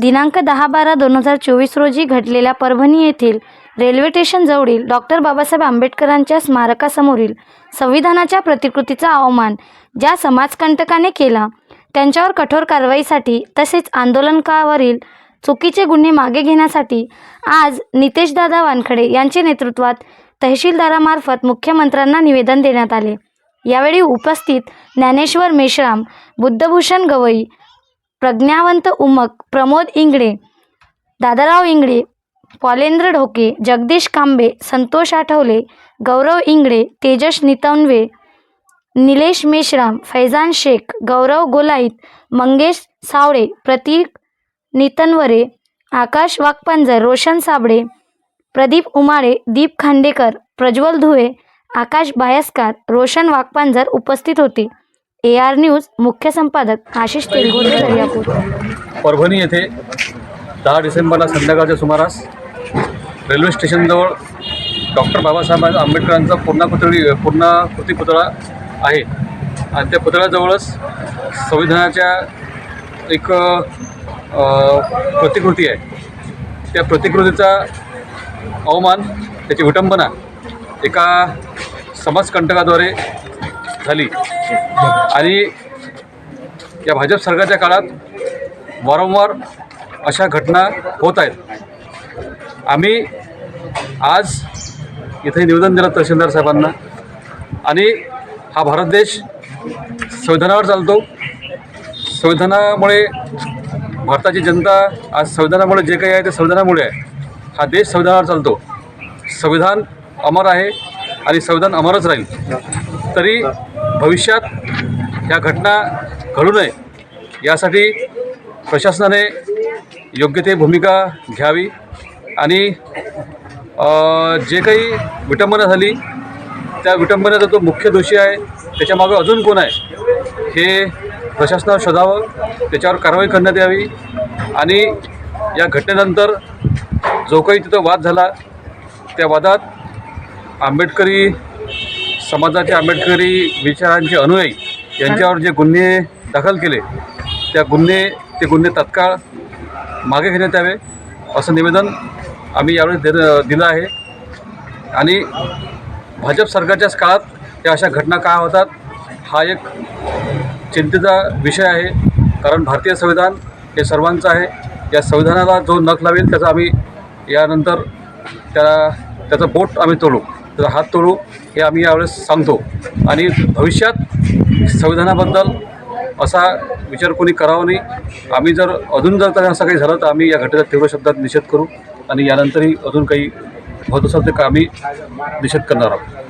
दिनांक दहा बारा दोन हजार चोवीस रोजी घडलेल्या परभणी येथील रेल्वे स्टेशनजवळील डॉक्टर बाबासाहेब आंबेडकरांच्या स्मारकासमोरील संविधानाच्या प्रतिकृतीचा अवमान ज्या समाजकंटकाने केला त्यांच्यावर कठोर कारवाईसाठी तसेच आंदोलनकावरील चुकीचे गुन्हे मागे घेण्यासाठी आज नितेशदादा वानखडे यांच्या नेतृत्वात तहसीलदारामार्फत मुख्यमंत्र्यांना निवेदन देण्यात आले. यावेळी उपस्थित ज्ञानेश्वर मेश्राम बुद्धभूषण गवई प्रज्ञावंत उमक प्रमोद इंगळे दादाराव इंगळे पॉलेंद्र ढोके जगदीश कांबे संतोष आठवले गौरव इंगळे तेजस नितनवे निलेश मेश्राम फैजान शेख गौरव गोलाईत मंगेश सावळे प्रतीक नितनवरे आकाश वाकपांजर रोशन साबळे प्रदीप उमाळे दीप खांडेकर प्रज्वल धुळे आकाश बायस्कार रोशन वाकपांजर उपस्थित होते. ए आर न्यूज मुख्य संपादक आशिष तेलगोटे दर्यापूर परभणी येथे दहा डिसेंबरला संध्याकाळच्या सुमारास रेल्वे स्टेशनजवळ डॉक्टर बाबासाहेब आंबेडकरांचा पूर्णाकृती पूर्णाकृती पुतळा आहे. आणि त्या पुतळ्याजवळच संविधानाच्या एक प्रतिकृती आहे. त्या प्रतिकृतीचा अवमान त्याची विटंबना एका समाजकंटकाद्वारे झाली. आणि या भाजप सरकारच्या काळात वारंवार अशा घटना होत आहेत. आम्ही आज इथे निवेदन दिलं तहसीलदार साहेबांना. आणि हा भारत देश संविधानावर चालतो. संविधानामुळे भारताची जनता आज संविधानामुळे जे काही आहे ते संविधानामुळे आहे. हा देश संविधानावर चालतो. संविधान अमर आहे आणि संविधान अमरच राहील. तरी भविष्यात ह्या घटना घडू नये यासाठी प्रशासनाने योग्य ते भूमिका घ्यावी आणि जे काही विटंबना झाली त्या विटंबनेचा जो मुख्य दोषी आहे त्याच्यामागं अजून कोण आहे हे प्रशासनावर शोधावं त्याच्यावर कारवाई करण्यात यावी आणि या घटनेनंतर जो काही तिथं वाद झाला त्या वादात आंबेडकरी समाजाचे आंबेडकरी विचारांचे अनुयायी यांच्यावर जे गुन्हे दाखल केले त्या गुन्हे ते गुन्हे तत्काळ मागे घेण्यात यावे असं निवेदन आम्ही यावेळी दे दिलं आहे. आणि भाजप सरकारच्याच काळात या अशा घटना का होतात हा एक चिंतेचा विषय आहे. कारण भारतीय संविधान हे सर्वांचं आहे. या संविधानाला जो नख लावेल त्याचा आम्ही यानंतर त्या त्याचं बोट आम्ही तोडू. त्याचा हात तोडू हे आम्ही यावेळेस सांगतो. आणि भविष्यात संविधानाबद्दल असा विचार कोणी करावा नाही. आम्ही जर अजून जर त्यांना असं काही झालं तर आम्ही या घटनेचा तीव्र शब्दात निषेध करू आणि यानंतरही अजून काही होत असेल तर आम्ही निषेध करणार आहोत.